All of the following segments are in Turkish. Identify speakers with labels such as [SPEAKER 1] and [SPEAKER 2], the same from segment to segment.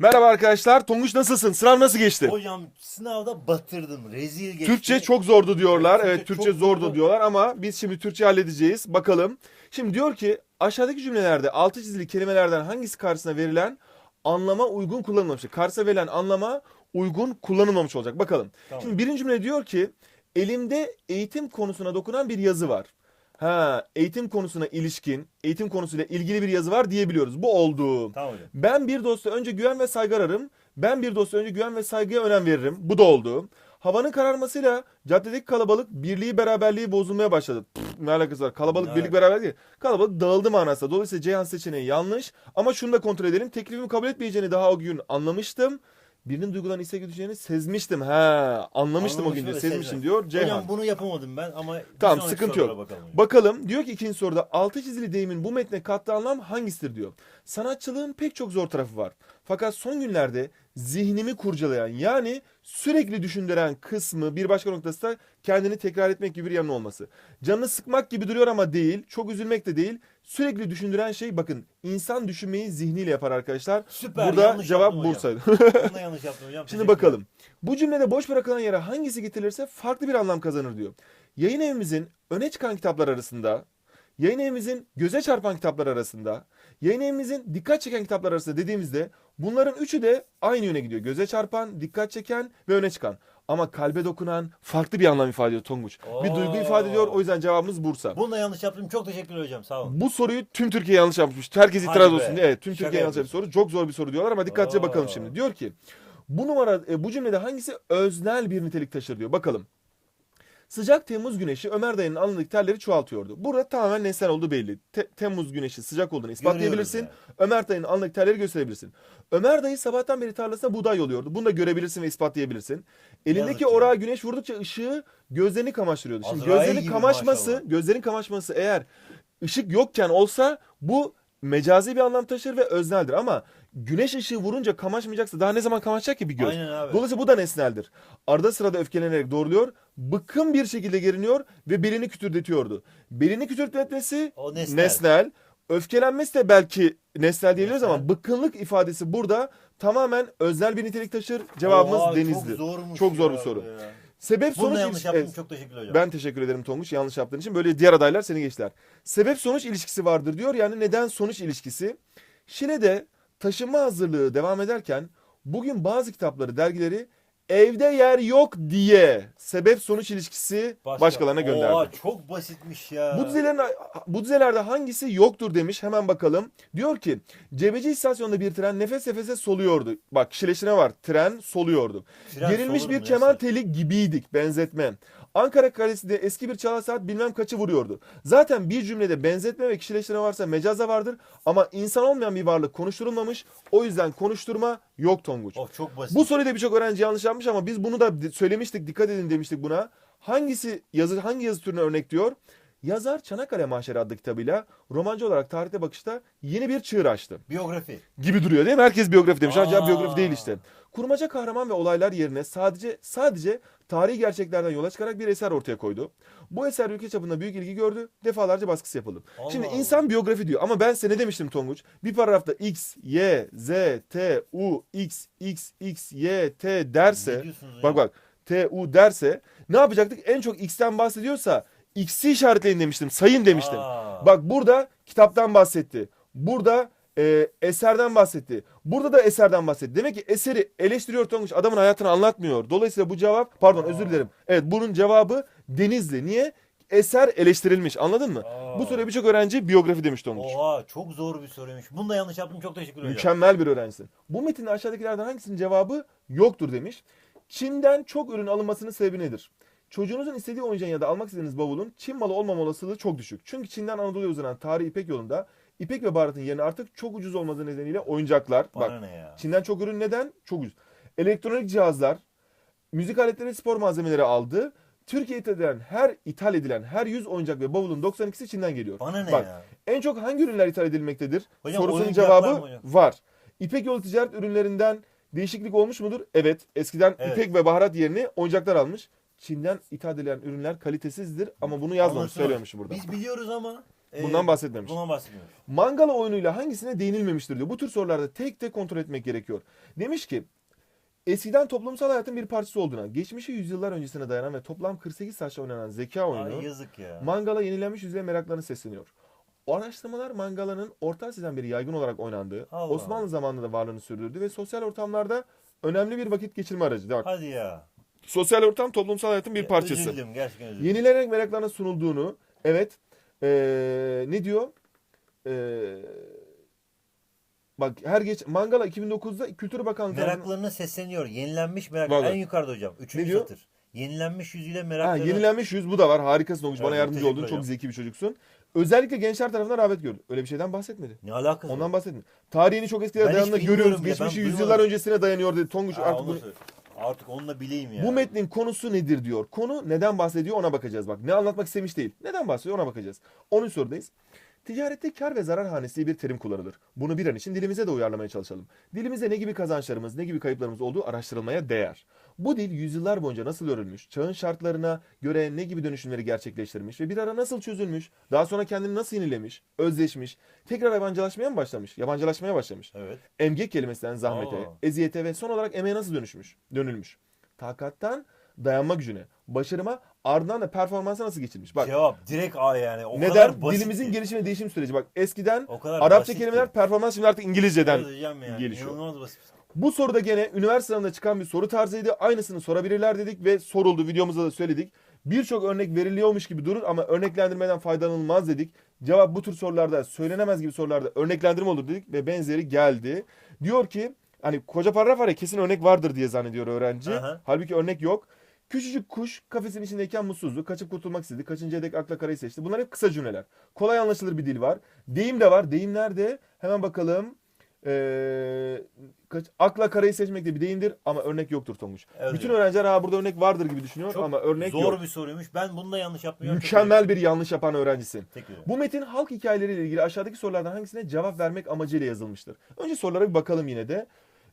[SPEAKER 1] Merhaba arkadaşlar. Tonguç nasılsın? Sınav nasıl geçti?
[SPEAKER 2] Hocam sınavda batırdım. Rezil geçti.
[SPEAKER 1] Türkçe çok zordu diyorlar.
[SPEAKER 2] Evet,
[SPEAKER 1] Evet,
[SPEAKER 2] Türkçe
[SPEAKER 1] Türkçe zordu
[SPEAKER 2] zordu.
[SPEAKER 1] diyorlar ama biz şimdi Türkçe halledeceğiz. Bakalım. Şimdi diyor ki aşağıdaki cümlelerde altı çizili kelimelerden hangisi karşısına verilen anlama uygun kullanılmamıştır? Karşısına verilen anlama uygun kullanılmamış olacak. Bakalım.
[SPEAKER 2] Tamam.
[SPEAKER 1] Şimdi birinci cümle diyor ki elimde eğitim konusuna dokunan bir yazı var. Ha, eğitim konusuna ilişkin, eğitim konusuyla ilgili bir yazı var diyebiliyoruz. Bu oldu.
[SPEAKER 2] Tamam hocam.
[SPEAKER 1] Ben bir dosta önce güven ve saygı ararım. Ben bir dosta önce güven ve saygıya önem veririm. Bu da oldu. Havanın kararmasıyla caddedeki kalabalık birliği beraberliği bozulmaya başladı. Pff, ne alakası var? Kalabalık birlik beraberlik değil. Kalabalık dağıldı manasında. Dolayısıyla Ceyhan seçeneği yanlış. Ama şunu da kontrol edelim. Teklifimi kabul etmeyeceğini daha o gün anlamıştım. Birinin duygularını istek edeceğini sezmiştim. Ha, anlamıştım o gün diyor. Sezmiştim diyor Ceyhan.
[SPEAKER 2] Hocam bunu yapamadım ben ama
[SPEAKER 1] Tamam sıkıntı yok.
[SPEAKER 2] Bakalım.
[SPEAKER 1] Bakalım diyor ki ikinci soruda altı çizili deyimin bu metne kattığı anlam hangisidir diyor. Sanatçılığın pek çok zor tarafı var. Fakat son günlerde zihnimi kurcalayan yani sürekli düşündüren kısmı bir başka noktası da kendini tekrar etmek gibi bir yanı olması. Canını sıkmak gibi duruyor ama değil. Çok üzülmek de değil. Sürekli düşündüren şey bakın insan düşünmeyi zihniyle yapar arkadaşlar.
[SPEAKER 2] Süper.
[SPEAKER 1] Burada
[SPEAKER 2] yanlış
[SPEAKER 1] cevap
[SPEAKER 2] yaptım.
[SPEAKER 1] Bursa'ydı.
[SPEAKER 2] Bunu yanlış yaptım hocam.
[SPEAKER 1] Şimdi bakalım. Bu cümlede boş bırakılan yere hangisi getirilirse farklı bir anlam kazanır diyor. Yayın evimizin öne çıkan kitaplar arasında, yayın evimizin göze çarpan kitaplar arasında, yayın evimizin dikkat çeken kitaplar arasında dediğimizde bunların üçü de aynı yöne gidiyor. Göze çarpan, dikkat çeken ve öne çıkan. Ama kalbe dokunan farklı bir anlam ifade ediyor Tonguç. Bir duygu
[SPEAKER 2] Oo.
[SPEAKER 1] ifade ediyor. O yüzden cevabımız Bursa.
[SPEAKER 2] Bunu da yanlış yaptım. Çok teşekkürler hocam. Sağ olun.
[SPEAKER 1] Bu soruyu tüm Türkiye yanlış yapmış. Herkes
[SPEAKER 2] Hadi
[SPEAKER 1] itiraz
[SPEAKER 2] be.
[SPEAKER 1] olsun. Evet, tüm
[SPEAKER 2] Şaka
[SPEAKER 1] Türkiye yanlış yapmış soru. Çok zor bir soru diyorlar ama dikkatlice
[SPEAKER 2] Oo.
[SPEAKER 1] bakalım şimdi. Diyor ki bu numara e, bu cümlede hangisi öznel bir nitelik taşır diyor. Bakalım. Sıcak Temmuz güneşi Ömer dayının alnındaki terleri çoğaltıyordu. Burada tamamen nesnel olduğu belli. Te- Temmuz güneşi sıcak olduğunu ispatlayabilirsin.
[SPEAKER 2] Görüyoruz
[SPEAKER 1] Ömer dayının alnındaki terleri gösterebilirsin. Ömer dayı sabahtan beri tarlasına buğday yoluyordu. Bunu da görebilirsin ve ispatlayabilirsin. Elindeki
[SPEAKER 2] Yazık ya.
[SPEAKER 1] orağa güneş vurdukça ışığı gözlerini kamaştırıyordu. Şimdi
[SPEAKER 2] Azrail
[SPEAKER 1] gözlerin
[SPEAKER 2] gibi
[SPEAKER 1] kamaşması,
[SPEAKER 2] maşallah.
[SPEAKER 1] gözlerin kamaşması eğer ışık yokken olsa bu mecazi bir anlam taşır ve özneldir. Ama güneş ışığı vurunca kamaşmayacaksa daha ne zaman kamaşacak ki bir göz?
[SPEAKER 2] Aynen abi.
[SPEAKER 1] Dolayısıyla bu da nesneldir. Arada sırada öfkelenerek doğruluyor, bıkkın bir şekilde geriniyor ve belini kütürdetiyordu. Belini kütürtmesi
[SPEAKER 2] O nesnel.
[SPEAKER 1] nesnel. Öfkelenmesi de belki nesnel diyebiliriz
[SPEAKER 2] Nesnel.
[SPEAKER 1] ama bıkkınlık ifadesi burada tamamen öznel bir nitelik taşır. Cevabımız
[SPEAKER 2] Oha,
[SPEAKER 1] denizli.
[SPEAKER 2] Çok zormuş
[SPEAKER 1] Çok zor bir soru.
[SPEAKER 2] ya.
[SPEAKER 1] Sebep
[SPEAKER 2] Bunu
[SPEAKER 1] sonuç
[SPEAKER 2] yanlış yaptım. Çok teşekkürler hocam.
[SPEAKER 1] Ben teşekkür ederim Tonguç yanlış yaptığın için. Böyle diğer adaylar seni geçtiler. Sebep sonuç ilişkisi vardır diyor. Yani neden sonuç ilişkisi. Şile'de taşınma hazırlığı devam ederken bugün bazı kitapları, dergileri evde yer yok diye sebep sonuç ilişkisi
[SPEAKER 2] Başka-
[SPEAKER 1] başkalarına gönderdi.
[SPEAKER 2] Oha, çok basitmiş ya.
[SPEAKER 1] Bu dizelerin bu dizelerde hangisi yoktur demiş. Hemen bakalım. Diyor ki Cebeci istasyonunda bir tren nefes nefese soluyordu. Bak kişileştirme var. Tren soluyordu.
[SPEAKER 2] Tren
[SPEAKER 1] Gerilmiş bir
[SPEAKER 2] neyse.
[SPEAKER 1] teli gibiydik benzetme. Ankara Kalesi'nde eski bir çalar saat bilmem kaçı vuruyordu. Zaten bir cümlede benzetme ve kişileştirme varsa mecaza vardır. Ama insan olmayan bir varlık konuşturulmamış. O yüzden konuşturma yok Tonguç.
[SPEAKER 2] Of çok basit.
[SPEAKER 1] Bu soruyu da birçok öğrenci yanlış yapmış ama biz bunu da söylemiştik, dikkat edin demiştik buna. Hangisi yazı hangi yazı türüne örnek diyor? Yazar Çanakkale Mahşeri adlı kitabıyla romancı olarak tarihte bakışta yeni bir çığır açtı.
[SPEAKER 2] Biyografi.
[SPEAKER 1] Gibi duruyor değil mi? Herkes biyografi demiş. Acaba
[SPEAKER 2] Aa.
[SPEAKER 1] biyografi değil işte. Kurmaca kahraman ve olaylar yerine sadece sadece tarihi gerçeklerden yola çıkarak bir eser ortaya koydu. Bu eser ülke çapında büyük ilgi gördü. Defalarca baskısı yapıldı.
[SPEAKER 2] Allah
[SPEAKER 1] Şimdi
[SPEAKER 2] Allah.
[SPEAKER 1] insan biyografi diyor ama ben size ne demiştim Tonguç? Bir paragrafta X, Y, Z, T, U, X, X, X, Y, T derse bak bak T, U derse ne yapacaktık? En çok X'ten bahsediyorsa X'i işaretleyin demiştim. Sayın demiştim.
[SPEAKER 2] Aa.
[SPEAKER 1] Bak burada kitaptan bahsetti. Burada e, eserden bahsetti. Burada da eserden bahsetti. Demek ki eseri eleştiriyor Tonguç. Adamın hayatını anlatmıyor. Dolayısıyla bu cevap pardon özür dilerim. Evet bunun cevabı Denizli. Niye? Eser eleştirilmiş. Anladın mı?
[SPEAKER 2] Aa.
[SPEAKER 1] Bu soruya birçok öğrenci biyografi demiş Tonguç.
[SPEAKER 2] Oha çok zor bir soruymuş. Bunu da yanlış yaptım. Çok teşekkürler hocam.
[SPEAKER 1] Mükemmel bir öğrencisin. Bu metinde aşağıdakilerden hangisinin cevabı yoktur demiş. Çin'den çok ürün alınmasının sebebi nedir? Çocuğunuzun istediği oyuncağın ya da almak istediğiniz bavulun Çin malı olmama olasılığı çok düşük. Çünkü Çin'den Anadolu'ya uzanan tarihi İpek yolunda İpek ve baharatın yerine artık çok ucuz olması nedeniyle oyuncaklar.
[SPEAKER 2] Bana
[SPEAKER 1] Bak
[SPEAKER 2] ne ya?
[SPEAKER 1] Çin'den çok ürün neden? Çok ucuz. Elektronik cihazlar, müzik aletleri, spor malzemeleri aldı. Türkiye'ye ithal edilen her ithal edilen her 100 oyuncak ve bavulun 92'si Çin'den geliyor.
[SPEAKER 2] Bana ne
[SPEAKER 1] Bak,
[SPEAKER 2] ya?
[SPEAKER 1] En çok hangi ürünler ithal edilmektedir?
[SPEAKER 2] Hocam,
[SPEAKER 1] Sorusunun cevabı var. İpek yolu ticaret ürünlerinden değişiklik olmuş mudur? Evet. Eskiden
[SPEAKER 2] Evet.
[SPEAKER 1] ipek ve baharat yerine oyuncaklar almış. Çin'den ithal edilen ürünler kalitesizdir ama bunu yazmamış,
[SPEAKER 2] Anlatılır.
[SPEAKER 1] söylememiş burada.
[SPEAKER 2] Biz biliyoruz ama
[SPEAKER 1] Bundan bahsetmemiş.
[SPEAKER 2] Bundan bahsetmiyor.
[SPEAKER 1] Mangala oyunuyla hangisine değinilmemiştir diyor. Bu tür sorularda tek tek kontrol etmek gerekiyor. Demiş ki eskiden toplumsal hayatın bir parçası olduğuna, geçmişi yüzyıllar öncesine dayanan ve toplam 48 saçta oynanan zeka oyunu
[SPEAKER 2] Ay yazık ya.
[SPEAKER 1] Mangala yenilenmiş yüzeye meraklarını sesleniyor. O araştırmalar Mangala'nın Orta Asya'dan beri yaygın olarak oynandığı,
[SPEAKER 2] Allah
[SPEAKER 1] Osmanlı zamanında da varlığını sürdürdüğü ve sosyal ortamlarda önemli bir vakit geçirme aracı. Bak,
[SPEAKER 2] Hadi ya.
[SPEAKER 1] sosyal ortam toplumsal hayatın bir parçası.
[SPEAKER 2] Üzüldüm gerçekten üzüldüm.
[SPEAKER 1] Yenilenerek meraklarına sunulduğunu, evet, ee, ne diyor? Ee, bak her geç Mangala 2009'da Kültür Bakanlığı
[SPEAKER 2] Meraklarına sesleniyor. Yenilenmiş meraklar.
[SPEAKER 1] Vallahi.
[SPEAKER 2] En yukarıda hocam. Üçüncü
[SPEAKER 1] Ne diyor?
[SPEAKER 2] satır. Yenilenmiş yüzüyle
[SPEAKER 1] Ha,
[SPEAKER 2] meraklarına.
[SPEAKER 1] yenilenmiş yüz bu da var. Harikasın Oğuz. Bana yardımcı oldun. Çok
[SPEAKER 2] ederim.
[SPEAKER 1] zeki bir çocuksun. Özellikle gençler tarafından rağbet gördü. Öyle bir şeyden bahsetmedi.
[SPEAKER 2] Ne alakası
[SPEAKER 1] Ondan
[SPEAKER 2] var?
[SPEAKER 1] bahsetmiyor. Tarihini çok eskilere
[SPEAKER 2] bilmiyorum
[SPEAKER 1] görüyoruz. Geçmişi yüzyıllar öncesine dayanıyor dedi. Tonguç artık bunu-.
[SPEAKER 2] Artık onunla bileyim ya.
[SPEAKER 1] bu metnin konusu nedir diyor. Konu neden bahsediyor ona bakacağız. Bak ne anlatmak istemiş değil. Neden bahsediyor ona bakacağız. 10. sorudayız. Ticarette kar ve zarar hanesi bir terim kullanılır. Bunu bir an için dilimize de uyarlamaya çalışalım. Dilimizde ne gibi kazançlarımız, ne gibi kayıplarımız olduğu araştırılmaya değer. Bu dil yüzyıllar boyunca nasıl örülmüş, çağın şartlarına göre ne gibi dönüşümleri gerçekleştirmiş ve bir ara nasıl çözülmüş, daha sonra kendini nasıl yenilemiş, özleşmiş, tekrar yabancılaşmaya mı başlamış, yabancılaşmaya başlamış.
[SPEAKER 2] Evet.
[SPEAKER 1] Emgek kelimesinden zahmete,
[SPEAKER 2] Oo.
[SPEAKER 1] eziyete ve son olarak emeğe nasıl dönüşmüş, dönülmüş. Takattan dayanma gücüne, başarıma, ardından da performansa nasıl geçilmiş. Bak
[SPEAKER 2] Cevap direkt A yani. O
[SPEAKER 1] neden?
[SPEAKER 2] kadar basit
[SPEAKER 1] Dilimizin
[SPEAKER 2] ki.
[SPEAKER 1] gelişim ve değişim süreci. Bak eskiden
[SPEAKER 2] o kadar
[SPEAKER 1] Arapça kelimeler
[SPEAKER 2] ki.
[SPEAKER 1] performans şimdi artık İngilizceden.
[SPEAKER 2] Evet hocam ya.
[SPEAKER 1] gelişiyor.
[SPEAKER 2] İnanılmaz basit.
[SPEAKER 1] Bu soruda gene üniversite sınavında çıkan bir soru tarzıydı. Aynısını sorabilirler dedik ve soruldu. Videomuzda da söyledik. Birçok örnek veriliyormuş gibi durur ama örneklendirmeden faydalanılmaz dedik. Cevap bu tür sorularda söylenemez gibi sorularda örneklendirme olur dedik ve benzeri geldi. Diyor ki hani koca paragraf var ya kesin örnek vardır diye zannediyor öğrenci.
[SPEAKER 2] Aha.
[SPEAKER 1] Halbuki örnek yok. Küçücük kuş kafesin içindeyken mutsuzdu. Kaçıp kurtulmak istedi. Kaçıncıya dek akla karayı seçti. Bunlar hep kısa cümleler. Kolay anlaşılır bir dil var. Deyim de var. Deyim nerede? Hemen bakalım. Ee, kaç, akla karayı seçmek de bir deyimdir ama örnek yoktur Tonguç.
[SPEAKER 2] Evet
[SPEAKER 1] Bütün öğrenciler ha burada örnek vardır gibi düşünüyor
[SPEAKER 2] Çok
[SPEAKER 1] ama örnek
[SPEAKER 2] Zor
[SPEAKER 1] yok.
[SPEAKER 2] bir soruymuş. Ben bunu da yanlış yapmıyorum.
[SPEAKER 1] Mükemmel bir yanlış yapan öğrencisin. Bu metin halk hikayeleriyle ilgili aşağıdaki sorulardan hangisine cevap vermek amacıyla yazılmıştır? Önce sorulara bir bakalım yine de.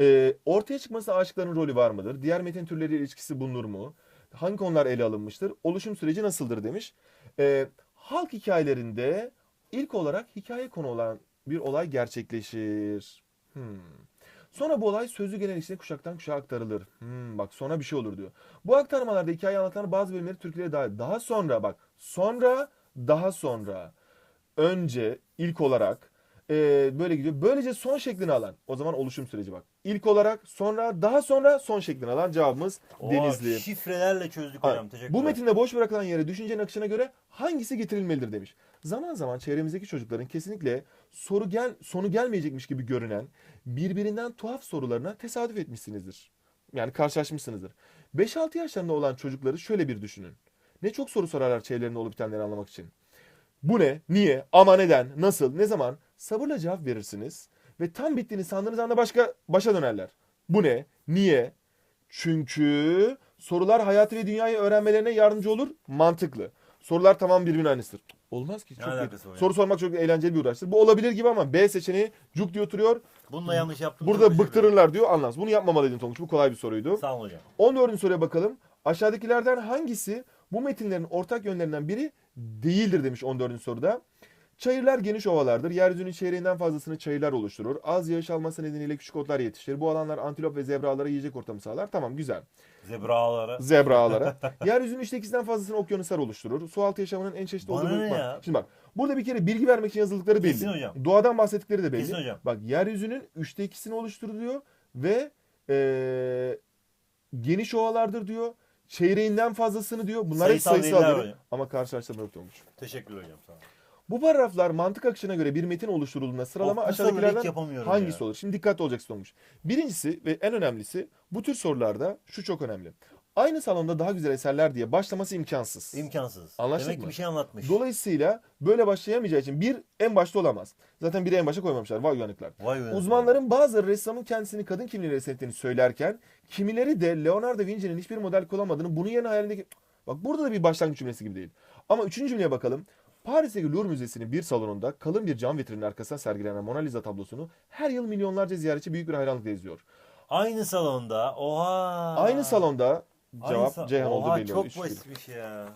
[SPEAKER 1] Ee, ortaya çıkmasında aşıkların rolü var mıdır? Diğer metin türleriyle ilişkisi bulunur mu? Hangi konular ele alınmıştır? Oluşum süreci nasıldır demiş. Ee, halk hikayelerinde ilk olarak hikaye konu olan bir olay gerçekleşir. Hmm. Sonra bu olay sözlü gelen içinde kuşaktan kuşağa aktarılır. Hmm, bak sonra bir şey olur diyor. Bu aktarmalarda hikaye anlatan bazı bölümleri Türklere dahil. Daha sonra bak sonra daha sonra önce ilk olarak e, böyle gidiyor. Böylece son şeklini alan o zaman oluşum süreci bak. İlk olarak sonra daha sonra son şeklini alan cevabımız
[SPEAKER 2] Oha,
[SPEAKER 1] Denizli.
[SPEAKER 2] Şifrelerle çözdük
[SPEAKER 1] Ha,
[SPEAKER 2] hocam. Teşekkürler.
[SPEAKER 1] Bu metinde boş bırakılan yere düşüncenin akışına göre hangisi getirilmelidir demiş. Zaman zaman çevremizdeki çocukların kesinlikle soru gel sonu gelmeyecekmiş gibi görünen birbirinden tuhaf sorularına tesadüf etmişsinizdir. Yani karşılaşmışsınızdır. 5-6 yaşlarında olan çocukları şöyle bir düşünün. Ne çok soru sorarlar çevrelerinde olup bitenleri anlamak için. Bu ne? Niye? Ama neden? Nasıl? Ne zaman? Sabırla cevap verirsiniz ve tam bittiğini sandığınız anda başka başa dönerler. Bu ne? Niye? Çünkü sorular hayatı ve dünyayı öğrenmelerine yardımcı olur. Mantıklı. Sorular tamam birbirinin aynısıdır. Olmaz ki.
[SPEAKER 2] Ne
[SPEAKER 1] Çok
[SPEAKER 2] alakası var ya?
[SPEAKER 1] Soru sormak çok eğlenceli bir uğraştır. Bu olabilir gibi ama B seçeneği cuk diye oturuyor.
[SPEAKER 2] Bunu da yanlış yaptım.
[SPEAKER 1] Burada bıktırırlar diyor. Anlamaz. Bunu yapmamalıydın Tonguç. Bu kolay bir soruydu.
[SPEAKER 2] Sağ olun hocam.
[SPEAKER 1] 14. soruya bakalım. Aşağıdakilerden hangisi bu metinlerin ortak yönlerinden biri değildir demiş 14. soruda. Çayırlar geniş ovalardır. Yeryüzünün çeyreğinden fazlasını çayırlar oluşturur. Az yağış alması nedeniyle küçük otlar yetişir. Bu alanlar antilop ve zebralara yiyecek ortamı sağlar. Tamam güzel.
[SPEAKER 2] Zebra ağları.
[SPEAKER 1] Zebra ağları. Yeryüzünün üçte ikisinden fazlasını okyanuslar oluşturur. Su altı yaşamının en çeşitli
[SPEAKER 2] Bana ne ya?
[SPEAKER 1] Şimdi bak burada bir kere bilgi vermek için yazıldıkları belli.
[SPEAKER 2] Kesin hocam.
[SPEAKER 1] Doğadan bahsettikleri de belli.
[SPEAKER 2] Kesin hocam.
[SPEAKER 1] Bak yeryüzünün üçte ikisini oluşturur diyor ve eee, geniş ovalardır diyor. Çeyreğinden fazlasını diyor. Bunlar hep
[SPEAKER 2] Sayısal
[SPEAKER 1] sayısal veri.
[SPEAKER 2] hocam.
[SPEAKER 1] Ama karşılaştırma yok olmuş.
[SPEAKER 2] Teşekkürler hocam. Sağ olun.
[SPEAKER 1] Bu paragraflar mantık akışına göre bir metin oluşturulduğunda sıralama
[SPEAKER 2] Of, bu soruları hiç
[SPEAKER 1] aşağıdakilerden
[SPEAKER 2] yapamıyorum
[SPEAKER 1] hangisi
[SPEAKER 2] ya.
[SPEAKER 1] olur? Şimdi dikkatli olacaksın olmuş. Birincisi ve en önemlisi bu tür sorularda şu çok önemli. Aynı salonda daha güzel eserler diye başlaması imkansız.
[SPEAKER 2] İmkansız.
[SPEAKER 1] Anlaştık
[SPEAKER 2] Demek
[SPEAKER 1] mı?
[SPEAKER 2] ki bir şey anlatmış.
[SPEAKER 1] Dolayısıyla böyle başlayamayacağı için bir en başta olamaz. Zaten biri en başa koymamışlar. Vay uyanıklar.
[SPEAKER 2] Vay uyanık.
[SPEAKER 1] Uzmanların bazıları ressamın kendisini kadın kimliğiyle resmettiğini söylerken kimileri de Leonardo da Vinci'nin hiçbir model kullanmadığını bunun yerine hayalindeki... Bak burada da bir başlangıç cümlesi gibi değil. Ama üçüncü cümleye bakalım. Paris'teki Louvre Müzesi'nin bir salonunda kalın bir cam vitrinin arkasına sergilenen Mona Lisa tablosunu her yıl milyonlarca ziyaretçi büyük bir hayranlıkla izliyor.
[SPEAKER 2] Aynı salonda. Oha.
[SPEAKER 1] Aynı salonda
[SPEAKER 2] Aynı
[SPEAKER 1] cevap
[SPEAKER 2] sa-
[SPEAKER 1] Ceyhan oldu
[SPEAKER 2] Oha
[SPEAKER 1] belli.
[SPEAKER 2] çok
[SPEAKER 1] Üç bir.
[SPEAKER 2] basitmiş ya.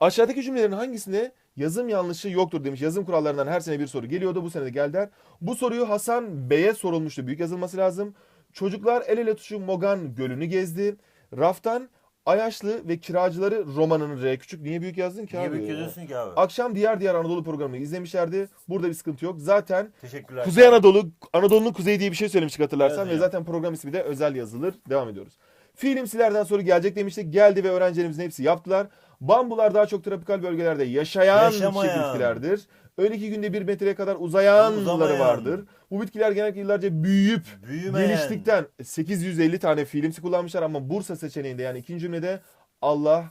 [SPEAKER 1] Aşağıdaki cümlelerin hangisinde Yazım yanlışı yoktur demiş. Yazım kurallarından her sene bir soru geliyordu. Bu sene de geldiler. Bu soruyu Hasan Bey'e sorulmuştu. Büyük yazılması lazım. Çocuklar el ele tutuşup Mogan Gölü'nü gezdi. Raftan Ayaşlı ve Kiracıları romanını R küçük. Niye büyük yazdın ki
[SPEAKER 2] Niye
[SPEAKER 1] abi?
[SPEAKER 2] büyük
[SPEAKER 1] ya?
[SPEAKER 2] yazıyorsun ki abi?
[SPEAKER 1] Akşam diğer diğer Anadolu programını izlemişlerdi. Burada bir sıkıntı yok. Zaten
[SPEAKER 2] Teşekkürler.
[SPEAKER 1] Kuzey Anadolu, Anadolu'nun kuzeyi diye bir şey söylemiştik hatırlarsan
[SPEAKER 2] Evet
[SPEAKER 1] ve
[SPEAKER 2] hocam.
[SPEAKER 1] zaten program ismi de özel yazılır. Devam ediyoruz. Filmsilerden soru gelecek demiştik. Geldi ve öğrencilerimizin hepsi yaptılar. Bambular daha çok tropikal bölgelerde yaşayan
[SPEAKER 2] Yaşamayan.
[SPEAKER 1] çiçek bitkilerdir. Öyle ki günde bir metreye kadar uzayanları
[SPEAKER 2] Uzamayan.
[SPEAKER 1] vardır. Bu bitkiler genellikle yıllarca büyüyüp
[SPEAKER 2] Büyümeyen.
[SPEAKER 1] geliştikten 850 tane filmsi kullanmışlar ama Bursa seçeneğinde yani ikinci cümlede Allah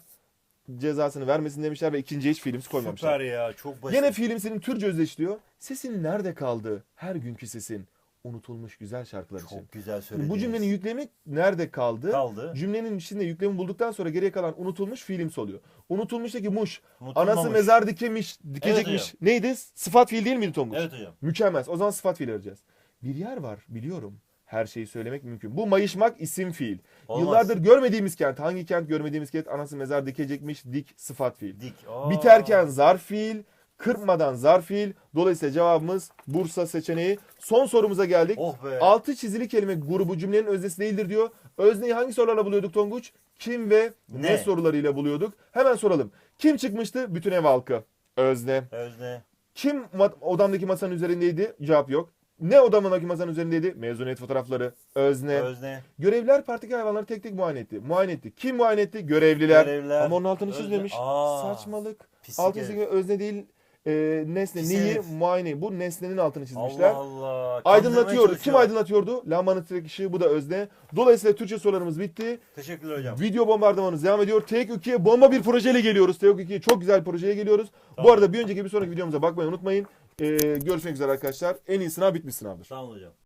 [SPEAKER 1] cezasını vermesin demişler ve ikinciye hiç filmsi koymamışlar.
[SPEAKER 2] Süper ya çok basit.
[SPEAKER 1] Gene filmsinin Türkçe özdeşliyor. Sesin nerede kaldı? Her günkü sesin. Unutulmuş güzel şarkılar için.
[SPEAKER 2] çok güzel söylediniz.
[SPEAKER 1] bu cümlenin yüklemi nerede kaldı?
[SPEAKER 2] kaldı.
[SPEAKER 1] Cümlenin içinde yüklemi bulduktan sonra geriye kalan unutulmuş filmsi oluyor. Unutulmuştaki muş. Anası mezar dikemiş, dikecekmiş.
[SPEAKER 2] hocam.
[SPEAKER 1] Neydi? Sıfat fiil değil miydi Tonguç?
[SPEAKER 2] Evet hocam.
[SPEAKER 1] Mükemmel. O zaman sıfat fiil arayacağız. Bir yer var biliyorum. Her şeyi söylemek mümkün. Bu mayışmak isim fiil.
[SPEAKER 2] Olmaz.
[SPEAKER 1] Yıllardır görmediğimiz kent. Hangi kent görmediğimiz kent? Anası mezar dikecekmiş. Dik sıfat fiil.
[SPEAKER 2] Dik. Aa.
[SPEAKER 1] Biterken zarf fiil, kırpmadan zarf fiil. Dolayısıyla cevabımız Bursa seçeneği. Son sorumuza geldik.
[SPEAKER 2] Oh be.
[SPEAKER 1] Altı çizili kelime grubu cümlenin öznesi değildir diyor. Özneyi hangi sorularla buluyorduk Tonguç? Kim ve ne,
[SPEAKER 2] Ne?
[SPEAKER 1] sorularıyla buluyorduk? Hemen soralım. Kim çıkmıştı? Bütün ev halkı. Özne.
[SPEAKER 2] Özne.
[SPEAKER 1] Kim odamdaki masanın üzerindeydi? Cevap yok. Ne odamdaki masanın üzerindeydi? Mezuniyet fotoğrafları. Özne.
[SPEAKER 2] Özne.
[SPEAKER 1] Görevliler parktaki hayvanları tek tek muayene etti. Muayene etti. Kim muayene etti? Görevliler.
[SPEAKER 2] Görevliler.
[SPEAKER 1] Ama onun altını çizmemiş. Saçmalık.
[SPEAKER 2] Pislik
[SPEAKER 1] çizmek özne değil e, nesne.
[SPEAKER 2] Pis
[SPEAKER 1] Neyi?
[SPEAKER 2] herif.
[SPEAKER 1] Muayene. Bu nesnenin altını çizmişler.
[SPEAKER 2] Allah Allah.
[SPEAKER 1] Aydınlatıyordu.
[SPEAKER 2] Kandırmaya
[SPEAKER 1] Kim
[SPEAKER 2] çalışıyor.
[SPEAKER 1] aydınlatıyordu? Lambanın tirek ışığı bu da özne. Dolayısıyla Türkçe sorularımız bitti.
[SPEAKER 2] Teşekkürler hocam.
[SPEAKER 1] Video bombardımanımız devam ediyor. TEK 2'ye bomba bir projeyle geliyoruz. TEK 2'ye çok güzel projeye geliyoruz. Bu
[SPEAKER 2] Tamam.
[SPEAKER 1] arada bir önceki bir sonraki videomuza bakmayı unutmayın. Ee, görüşmek üzere arkadaşlar. En iyi sınav bitmiş sınavdır.
[SPEAKER 2] Sağ olun hocam.